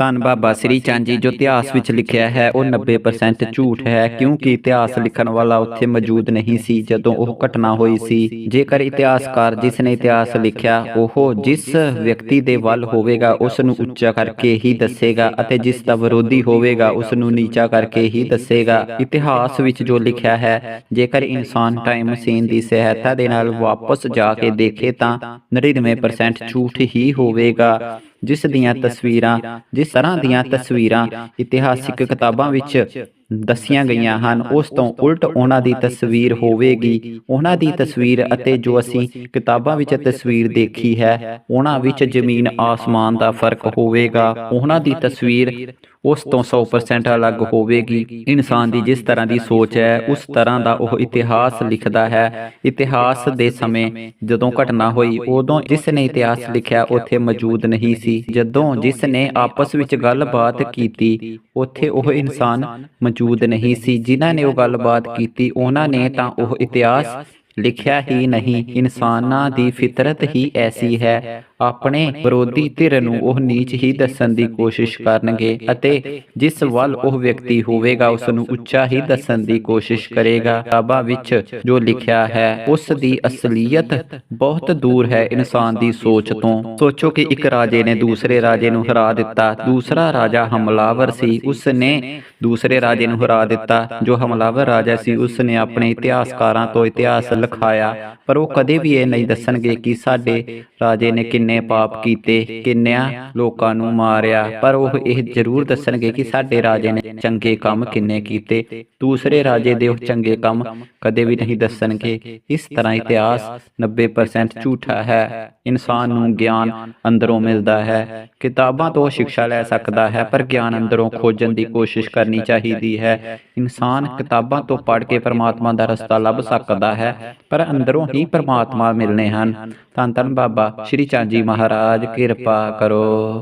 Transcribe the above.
ਧੰਨ ਬਾਬਾ ਸ੍ਰੀ ਚੰਦ ਜੀ, ਜੋ ਇਤਿਹਾਸ ਵਿੱਚ ਲਿਖਿਆ ਹੈ, ਉਹ 90% ਝੂਠ ਹੈ, ਕਿਉਂਕਿ ਇਤਿਹਾਸ ਲਿਖਣ ਵਾਲਾ ਉੱਥੇ ਮੌਜੂਦ ਨਹੀਂ ਸੀ, ਜਦੋਂ ਉਹ ਘਟਨਾ ਹੋਈ ਸੀ। ਜੇਕਰ ਇਤਿਹਾਸਕਾਰ ਜਿਸ ਨੇ ਇਤਿਹਾਸ ਲਿਖਿਆ, ਉਹ ਜਿਸ ਵਿਅਕਤੀ ਦੇ ਵੱਲ ਹੋਵੇਗਾ, ਉਸ ਨੂੰ ਉੱਚਾ ਕਰਕੇ ਹੀ ਦੱਸੇਗਾ ਅਤੇ ਜਿਸ ਦਾ ਵਿਰੋਧੀ ਹੋਵੇਗਾ, ਉਸ ਨੂੰ ਨੀਚਾ ਕਰਕੇ ਹੀ ਦੱਸੇਗਾ। ਇਤਿਹਾਸ ਵਿੱਚ ਜੋ ਲਿਖਿਆ ਹੈ, ਜੇਕਰ ਇਨਸਾਨ ਟਾਈਮ ਮਸ਼ੀਨ ਦੀ ਸਹਾਇਤਾ ਦੇ ਨਾਲ ਵਾਪਸ ਜਾ ਕੇ ਦੇਖੇ ਤਾਂ 99% ਝੂਠ ਹੀ ਹੋਵੇਗਾ। ਜਿਸ ਦੀਆਂ ਤਸਵੀਰਾਂ ਜਿਸ ਤਰ੍ਹਾਂ ਦੀਆਂ ਤਸਵੀਰਾਂ ਇਤਿਹਾਸਿਕ ਕਿਤਾਬਾਂ ਵਿੱਚ ਦੱਸੀਆਂ ਗਈਆਂ ਹਨ। ਉਸ ਤੋਂ ਉਲਟ ਉਹਨਾਂ ਦੀ ਤਸਵੀਰ ਹੋਵੇਗੀ। ਉਹਨਾਂ ਦੀ ਤਸਵੀਰ ਅਤੇ ਜੋ ਅਸੀਂ ਕਿਤਾਬਾਂ ਵਿੱਚ ਤਸਵੀਰ ਦੇਖੀ ਹੈ ਉਹਨਾਂ ਵਿੱਚ ਜ਼ਮੀਨ ਆਸਮਾਨ ਦਾ ਫ਼ਰਕ ਹੋਵੇਗਾ। ਉਹਨਾਂ ਦੀ ਤਸਵੀਰ ਉਸ ਤੋਂ 100% ਅਲੱਗ ਹੋਵੇਗੀ। ਇਨਸਾਨ ਦੀ ਜਿਸ ਤਰ੍ਹਾਂ ਦੀ ਸੋਚ ਹੈ ਉਸ ਤਰ੍ਹਾਂ ਦਾ ਉਹ ਇਤਿਹਾਸ ਲਿਖਦਾ ਹੈ। ਇਤਿਹਾਸ ਦੇ ਸਮੇਂ ਜਦੋਂ ਘਟਨਾ ਹੋਈ ਉਦੋਂ ਜਿਸ ਨੇ ਇਤਿਹਾਸ ਲਿਖਿਆ ਉੱਥੇ ਮੌਜੂਦ ਨਹੀਂ ਸੀ। ਜਦੋਂ ਜਿਸ ਨੇ ਆਪਸ ਵਿੱਚ ਗੱਲਬਾਤ ਕੀਤੀ ਉੱਥੇ ਉਹ ਇਨਸਾਨ ਮੌਜੂਦ ਮੌਜੂਦ ਨਹੀਂ ਸੀ। ਜਿਨ੍ਹਾਂ ਨੇ ਉਹ ਗੱਲਬਾਤ ਕੀਤੀ ਉਹਨਾਂ ਨੇ ਤਾਂ ਉਹ ਇਤਿਹਾਸ ਲਿਖਿਆ ਹੀ ਨਹੀਂ, ਇਨਸਾਨਾਂ ਦੀ ਫਿਤਰਤ ਹੀ ਐਸੀ ਹੈ। ਆਪਣੇ ਵਿਰੋਧੀ ਧਿਰ ਨੂੰ ਉਹ ਨੀਚ ਹੀ ਦੱਸਣ ਦੀ ਕੋਸ਼ਿਸ਼ ਕਰਨਗੇ ਅਤੇ ਜਿਸ ਵੱਲ ਉਹ ਵਿਅਕਤੀ ਹੋਵੇਗਾ, ਉਸ ਨੂੰ ਉੱਚਾ ਹੀ ਦੱਸਣ ਦੀ ਕੋਸ਼ਿਸ਼ ਕਰੇਗਾ। ਕਿਤਾਬਾਂ ਵਿੱਚ ਜੋ ਲਿਖਿਆ ਹੈ, ਉਸ ਦੀ ਅਸਲੀਅਤ ਬਹੁਤ ਦੂਰ ਹੈ ਇਨਸਾਨ ਦੀ ਸੋਚ ਤੋਂ। ਸੋਚੋ ਕਿ ਇੱਕ ਰਾਜੇ ਨੇ ਦੂਸਰੇ ਰਾਜੇ ਨੂੰ ਹਰਾ ਦਿੱਤਾ। ਦੂਸਰਾ ਰਾਜਾ ਹਮਲਾਵਰ ਸੀ ਉਸ ਨੇ ਦੂਸਰੇ ਰਾਜੇ ਨੂੰ ਹਰਾ ਦਿੱਤਾ। ਜੋ ਹਮਲਾਵਰ ਰਾਜਾ ਸੀ ਉਸ ਨੇ ਆਪਣੇ ਇਤਿਹਾਸਕਾਰਾਂ ਤੋਂ ਇਤਿਹਾਸ ਲਿਖਾਇਆ ਪਰ ਉਹ ਕਦੇ ਵੀ ਇਹ ਨਹੀਂ ਦੱਸਣਗੇ ਕਿ ਸਾਡੇ ਰਾਜੇ ਨੇ ਕਿੰਨੇ ਪਾਪ ਕੀਤੇ, ਕਿੰਨਿਆਂ ਲੋਕਾਂ ਨੂੰ ਮਾਰਿਆ। ਪਰ ਉਹ ਇਹ ਜ਼ਰੂਰ ਦੱਸਣਗੇ ਕਿ ਸਾਡੇ ਰਾਜੇ ਨੇ ਚੰਗੇ ਕੰਮ ਕਿੰਨੇ ਕੀਤੇ। ਦੂਸਰੇ ਰਾਜੇ ਦੇ ਉਹ ਚੰਗੇ ਕੰਮ ਕਦੇ ਵੀ ਨਹੀਂ ਦੱਸਣਗੇ। ਇਸ ਤਰ੍ਹਾਂ ਇਤਿਹਾਸ 90% ਝੂਠਾ ਹੈ। ਇਨਸਾਨ ਨੂੰ ਗਿਆਨ ਅੰਦਰੋਂ ਮਿਲਦਾ ਹੈ। ਕਿਤਾਬਾਂ ਤੋਂ ਸਿੱਖਿਆ ਲੈ ਸਕਦਾ ਹੈ, ਪਰ ਗਿਆਨ ਅੰਦਰੋਂ ਖੋਜਣ ਦੀ ਕੋਸ਼ਿਸ਼ ਕਰਨੀ ਚਾਹੀਦੀ ਹੈ। ਇਨਸਾਨ ਕਿਤਾਬਾਂ ਤੋਂ ਪੜ੍ਹ ਕੇ ਪਰਮਾਤਮਾ ਦਾ ਰਸਤਾ ਲੱਭ ਸਕਦਾ ਹੈ। ਪਰ ਅੰਦਰੋਂ ਹੀ ਪਰਮਾਤਮਾ ਮਿਲਨੇ ਹਨ। ਧੰਨ ਧੰਨ ਬਾਬਾ ਸ਼੍ਰੀ ਚੰਦ ਜੀ ਮਹਾਰਾਜ, ਕਿਰਪਾ ਕਰੋ।